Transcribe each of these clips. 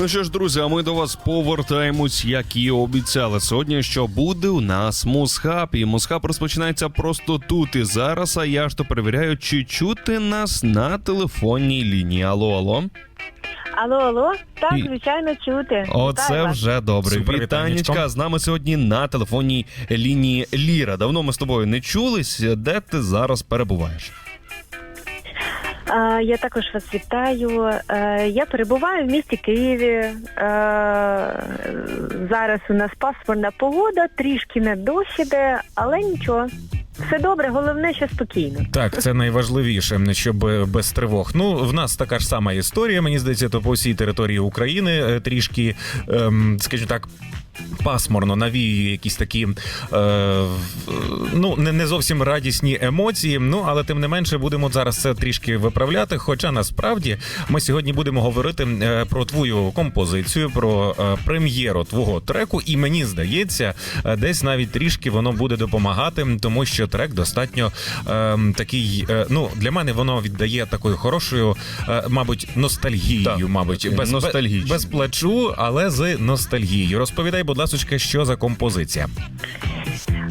Ну що ж, друзі, а ми до вас повертаємось, як і обіцяли сьогодні, що буде у нас мусхаб. І мусхаб розпочинається просто тут і зараз. А я ж то перевіряю, чи чути нас на телефонній лінії. Алло, алло. Алло, алло, так, І- звичайно, чути. Оце Вітаю вас. вже добре. Супер, Вітанечка. вітанечко. З нами сьогодні на телефонній лінії Ліра. Давно ми з тобою не чулись. Де ти зараз перебуваєш? Я також вас вітаю. Е, я перебуваю в місті Києві. Е, зараз у нас пасмурна погода, трішки не дощ іде, але нічого. Все добре, головне, що спокійно. Так, це найважливіше, щоб е, без тривог. Ну, в нас така ж сама історія. Мені здається, то по всій території України трішки, ем, скажімо так. Пасмурно навіює якісь такі е, ну не, не зовсім радісні емоції. Ну але тим не менше будемо зараз це трішки виправляти. Хоча насправді ми сьогодні будемо говорити е, про твою композицію, про е, прем'єру твого треку, і мені здається, е, десь навіть трішки воно буде допомагати, тому що трек достатньо е, такий. е, ну для мене воно віддає такою хорошою, е, мабуть, ностальгією, Так, мабуть, такий без, без плачу, але з ностальгією. Розповідай, будь ласка, що за композиція?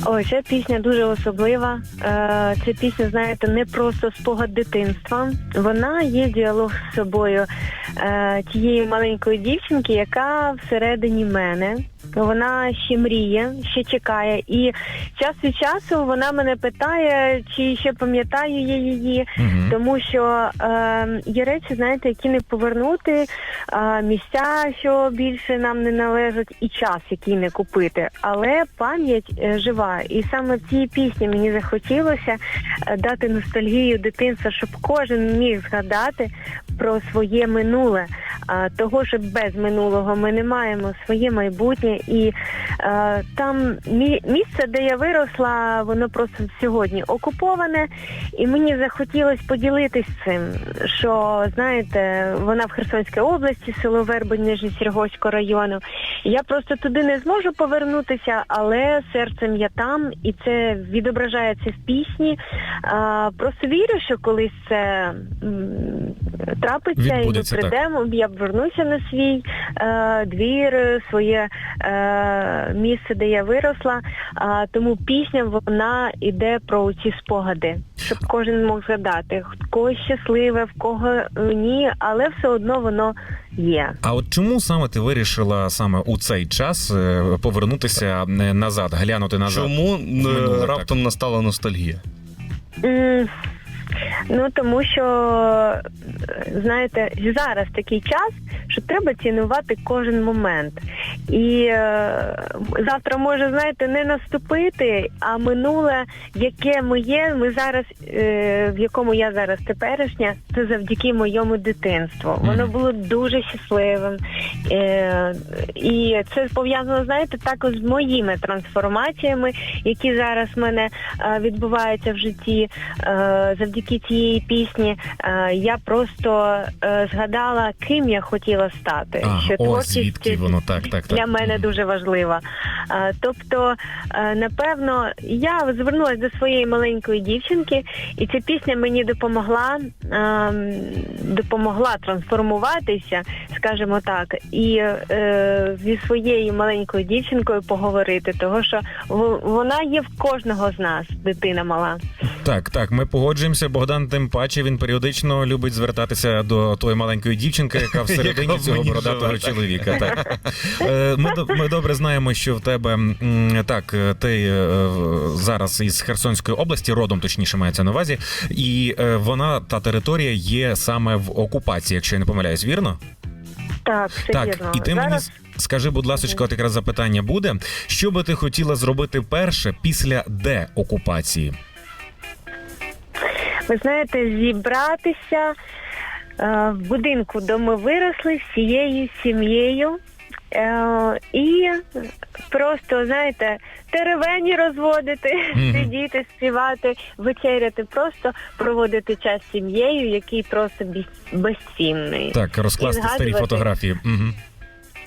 Ой, ця пісня дуже особлива. Е, ця пісня, знаєте, не просто спогад дитинства. Вона є діалог з собою е, тієї маленької дівчинки, яка всередині мене. Вона ще мріє, ще чекає, і час від часу вона мене питає, чи ще пам'ятаю я її, Мгм. тому що е, є речі, знаєте, які не повернути, е, місця, що більше нам не належать, і час, який не купити. Але пам'ять е, жива. І саме в цій пісні мені захотілося е, дати ностальгію дитинства, щоб кожен міг згадати про своє минуле. Того, що без минулого ми не маємо своє майбутнє, і е, там мі- місце, де я виросла, воно просто сьогодні окуповане, і мені захотілося поділитись цим. Що знаєте, вона в Херсонській області, село Вербень Нижньосергоського району. Я просто туди не зможу повернутися, але серцем я там, і це відображається в пісні. А, просто вірю, що колись це трапиться, і ми прийдемо. Я вернуся на свій е, двір, своє е, місце, де я виросла. А, тому пісня вона йде про ці спогади, щоб кожен мог згадати, в когось щасливе, в кого е, ні, але все одно воно є. А от чому саме ти вирішила саме у цей час е, повернутися е, назад, глянути назад? Чому е, минуле, раптом настала ностальгія? М, Ну тому що знаєте, зараз такий час, що треба цінувати кожен момент. І е, завтра може знаєте не наступити, а минуле, яке ми є, ми зараз, е, в якому я зараз теперішня, це завдяки моєму дитинству. Воно було дуже щасливим. Е, і це пов'язано, знаєте, також з моїми трансформаціями, які зараз в мене е, відбуваються в житті. Е, завдяки цієї пісні е, я просто е, згадала, ким я хотіла стати. А, що о, творчість звідки воно так, так, так. для мене дуже важлива. Е, Тобто, е, напевно, я звернулася до своєї маленької дівчинки, і ця пісня мені допомогла ем, допомогла трансформуватися, скажімо так, і е, зі своєю маленькою дівчинкою поговорити, того що вона є в кожного з нас, дитина мала. Так, так, ми погоджуємося. Богдан, тим паче він періодично любить звертатися до тої маленької дівчинки, яка всередині цього бородатого чоловіка. Так Е, ми, до- ми добре знаємо, що в тебе так, е, ти е, зараз із Херсонської області, родом точніше мається на увазі, і вона та територія є саме в окупації, якщо я не помиляюсь, вірно? Так, все Так, вірно. і ти мені Зараз с- скажи, будь ласка, от якраз запитання буде. Що би ти хотіла зробити перше після деокупації? Ви знаєте, зібратися е, в будинку, де ми виросли всією сім'єю. Е, і просто, знаєте, теревені розводити, сидіти, співати, вечеряти, просто проводити час з сім'єю, який просто безцінний. Так, розкласти старі фотографії. Угу.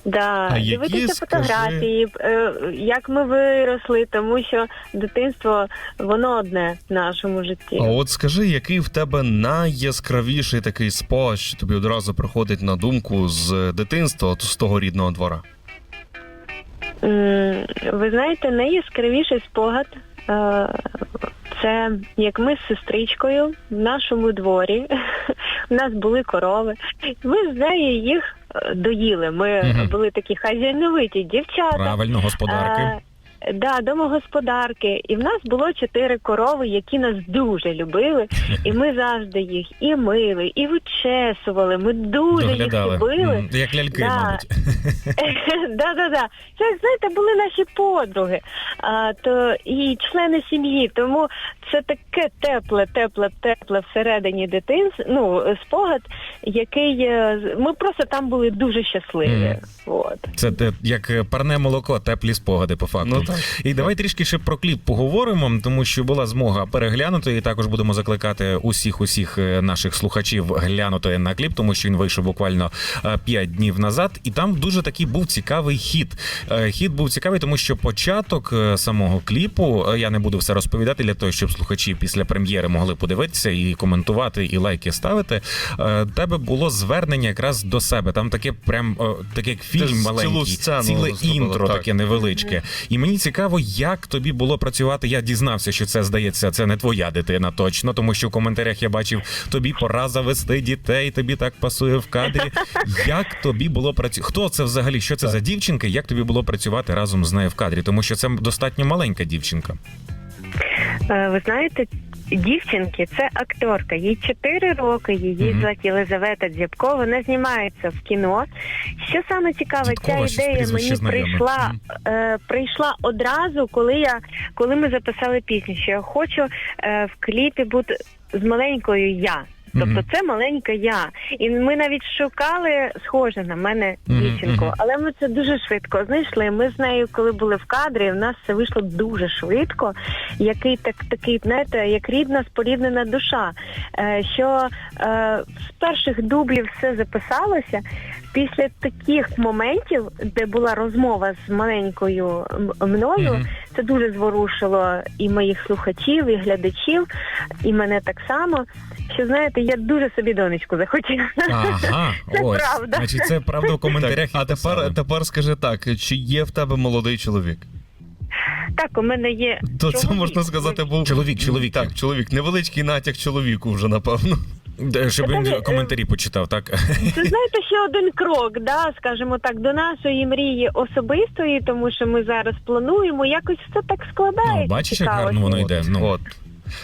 Да, А які, дивитися скажи- фотографії, е, як ми виросли, тому що дитинство воно одне в нашому житті. А от скажи, який в тебе найяскравіший такий спогад, що тобі одразу приходить на думку з дитинства, з того рідного двора? М, Ви знаєте, найяскравіший спогад е, це як ми з сестричкою в нашому дворі. У нас були корови. Ми з нею їх доїли. Ми угу. були такі хазяйновиті дівчата. Правильно, господарки. Е, Да, домогосподарки, і в нас було чотири корови, які нас дуже любили, і ми завжди їх і мили, і вичесували. Ми дуже їх любили. Як ляльки, Да. мабуть. да, да, да. Це знаєте, були наші подруги, а, то і члени сім'ї. Тому це таке тепле, тепле, тепле всередині дитинства. Ну спогад, який е, ми просто там були дуже щасливі. Мгм. От. Це як е, парне молоко, теплі спогади, по факту. Ну. І давай трішки ще про кліп поговоримо, тому що була змога переглянути, і також будемо закликати усіх усіх е, наших слухачів глянути на кліп, тому що він вийшов буквально 5 днів назад. І там дуже такий був цікавий хід. Е, Хід був цікавий, тому що початок е, самого кліпу е, я не буду все розповідати для того, щоб слухачі після прем'єри могли подивитися і коментувати, і лайки ставити. Е, Тебе було звернення якраз до себе. Там таке прям е, таке фільм цілу маленький, сцену ціле інтро так. таке невеличке. І мені цікаво, як тобі було працювати. Я дізнався, що це здається, це не твоя дитина точно, тому що в коментарях я бачив тобі пора завести дітей, тобі так пасує в кадрі. Як тобі було працювати? Хто це взагалі? Що це за дівчинка? Як тобі було працювати разом з нею в кадрі? Тому що це достатньо маленька дівчинка. Е, Ви знаєте, дівчинки це акторка. Їй 4 роки. Її звати Єлизавета Дзябко. Вона знімається в кіно. Що саме цікаве, Дзябкова, ця щось ідея прізвище мені знайоме. прийшла е, прийшла одразу, коли я коли ми записали пісню. Що я хочу е, в кліпі бути з маленькою я. Тобто це маленька я, і ми навіть шукали схоже на мене дівчинку, але ми це дуже швидко знайшли. Ми з нею, коли були в кадрі, в нас це вийшло дуже швидко. Який так такий, знаєте, як рідна споріднена душа. Е, що е, з перших дублів все записалося. Після таких моментів, де була розмова з маленькою мною, це дуже зворушило і моїх слухачів, і глядачів, і мене так само. Що знаєте, я дуже собі донечку захотіла. Ага, Це ось. правда. Значить, це правда в коментарях. Так, а тепер, тепер скажи так: чи є в тебе молодий чоловік? Так, у мене є То це чоловік. можна сказати, був Чоловік, чоловік. Так, чоловік, невеличкий натяк чоловіку вже напевно. Де, Щоб він е, коментарі почитав, так? Це знаєте ще один крок, да, скажімо так, до нашої мрії особистої, тому що ми зараз плануємо. Якось все так складається. Ну, бачиш, як гарно воно йде. Ну. От.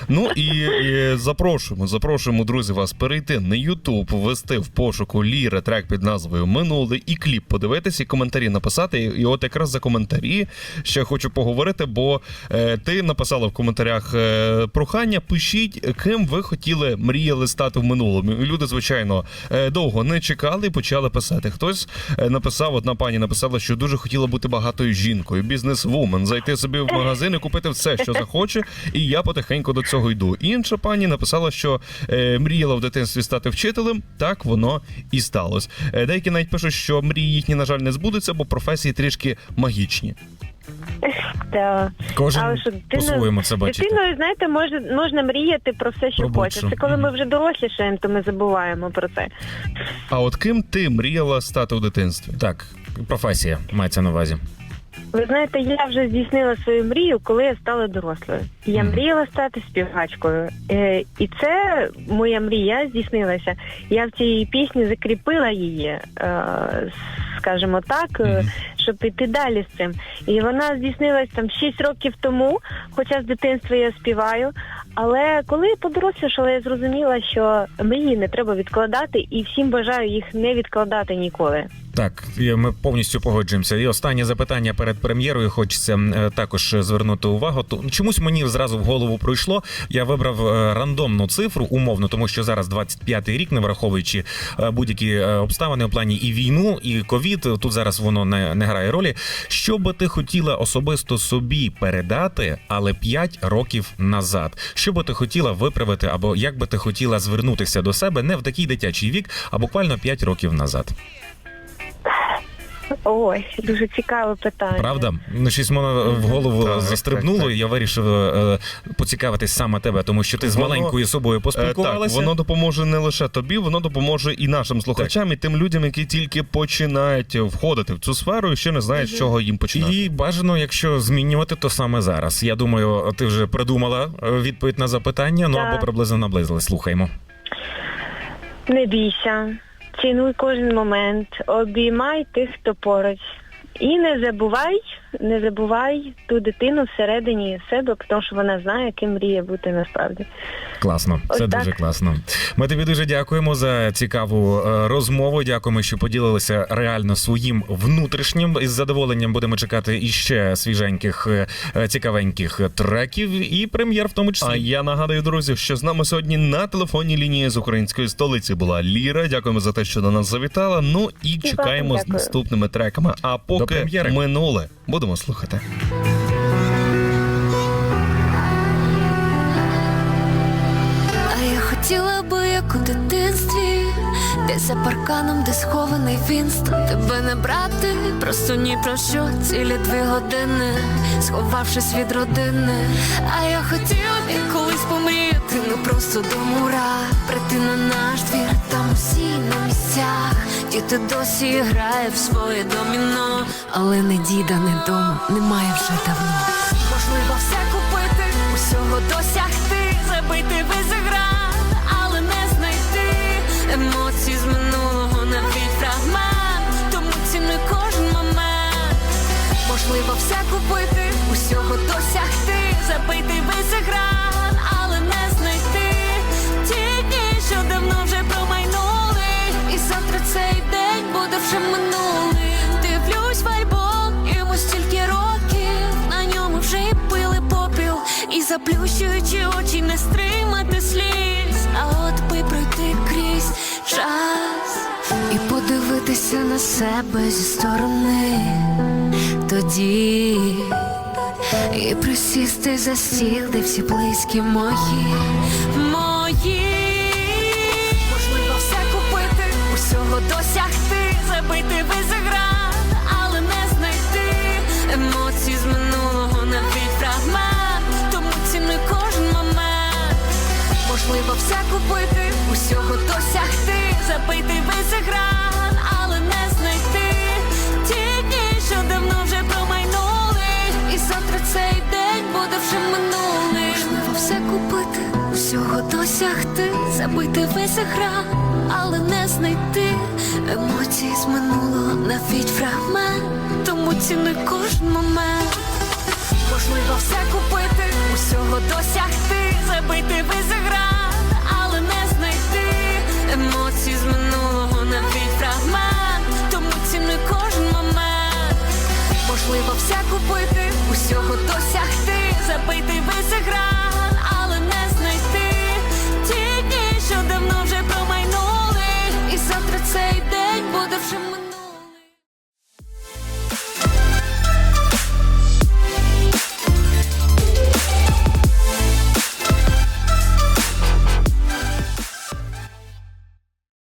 Ну і, і запрошуємо, запрошуємо, друзі, вас перейти на Ютуб, ввести в пошуку Ліра трек під назвою Минуле і кліп подивитися і коментарі написати. І, от якраз за коментарі ще хочу поговорити, бо е, ти написала в коментарях е, прохання. Пишіть, ким ви хотіли мріяли стати в минулому. І люди, звичайно, е, довго не чекали і почали писати. Хтось е, написав, одна пані написала, що дуже хотіла бути багатою жінкою, бізнес-вумен, зайти собі в магазин і купити все, що захоче, і я потихеньку до цього йду. Інша пані написала, що е, мріяла в дитинстві стати вчителем. Так воно і сталося. Е, деякі навіть пишуть, що мрії їхні, на жаль, не збудуться, бо професії трішки магічні. Да. Кожен Але що дитина- по-своєму це бачить. Дитиною, знаєте, може, можна мріяти про все, що Про хоче. Це коли ми вже дорослішаємо, то ми забуваємо про це. А от ким ти мріяла стати у дитинстві? Так, професія мається на увазі. Ви знаєте, я вже здійснила свою мрію, коли я стала дорослою. Я мріяла стати співачкою, е, і це моя мрія здійснилася. Я в цій пісні закріпила її, е, скажімо так, Мгм. щоб піти далі з цим. І вона здійснилась там 6 років тому, хоча з дитинства я співаю. Але коли я подорослішала, я зрозуміла, що мрії не треба відкладати, і всім бажаю їх не відкладати ніколи. Так, ми повністю погоджуємося. І останнє запитання перед прем'єрою. Хочеться е, також звернути увагу. То чомусь мені зразу в голову пройшло. Я вибрав е, рандомну цифру, умовно, тому що зараз 25-й рік, не враховуючи будь-які обставини у плані і війну, і ковід. Тут зараз воно не, не грає ролі. Що би ти хотіла особисто собі передати, але 5 років назад? Що би ти хотіла виправити, або як би ти хотіла звернутися до себе не в такий дитячий вік, а буквально 5 років назад? Ой, дуже цікаве питання. Правда? Ну, щось мене в голову Так, застрибнуло, так, так. і я вирішив е, поцікавитись саме тебе, тому що ти з Воно- маленькою собою Е, Так, поспілкувалася. воно допоможе не лише тобі, воно допоможе і нашим слухачам, і тим людям, які тільки починають входити в цю сферу і ще не знають, з чого їм починати. І бажано, якщо змінювати, то саме зараз. Я думаю, ти вже придумала е, відповідь на запитання. Ну Так. або приблизно наблизилась. Слухаймо. Не бійся, цінуй кожен момент, обіймай тих, хто поруч. І не забувай, не забувай ту дитину всередині себе, тому що вона знає, ким мріє бути насправді. Класно, Ось це так. дуже класно. Ми тобі дуже дякуємо за цікаву е, розмову. Дякуємо, що поділилися реально своїм внутрішнім. Із задоволенням будемо чекати іще свіженьких, е, е, цікавеньких треків і прем'єр в тому числі. А я нагадую, друзі, що з нами сьогодні на телефонній лінії з української столиці була Ліра. Дякуємо за те, що до нас завітала. Ну і чекаємо з наступними треками. А поки минуле будемо слухати. А я хотіла би, як у дитинстві, десь за парканом, де схований Вінстон Тебе не брати, просто ні про що цілі дві години, сховавшись від родини. А я хотіла б колись помріяти, не просто до мура, прийти на наш двір, там усі на місцях. Діти досі грають в своє доміно, але не діда, не дома, немає вже давно. Можливо, все купити, усього досягти, забити весь емоцій з минулого навіть фрагмент, тому цінуй кожен момент. Можливо, все купити, усього досягти, забити весь екран, але не знайти ті дні, що давно вже промайнули, і завтра цей день буде вже минулий. Дивлюсь в альбом, йому стільки років, на ньому вже й пили попіл, і заплющуючи очі, не стримати сліз. А от би пройти крізь час і подивитися на себе зі сторони тоді і присісти за стіл, де всі близькі мої, мої. Можливо, все купити, усього досягти, забити весь екран, але не знайти емоцій з минулого навіть фрагмент, тому цінуй кожен момент. Можливо, все купити, усього досягти, забити весь екран, але не знайти. Ті дні, що давно вже промайнули, і завтра цей день буде вже минулий. Можливо, все купити, усього досягти, забити весь екран, але не знайти. Емоції з минулого навіть фрагмент, тому цінуй кожен момент. Можливо, все купити, усього досягти, забити весь можливо все купити.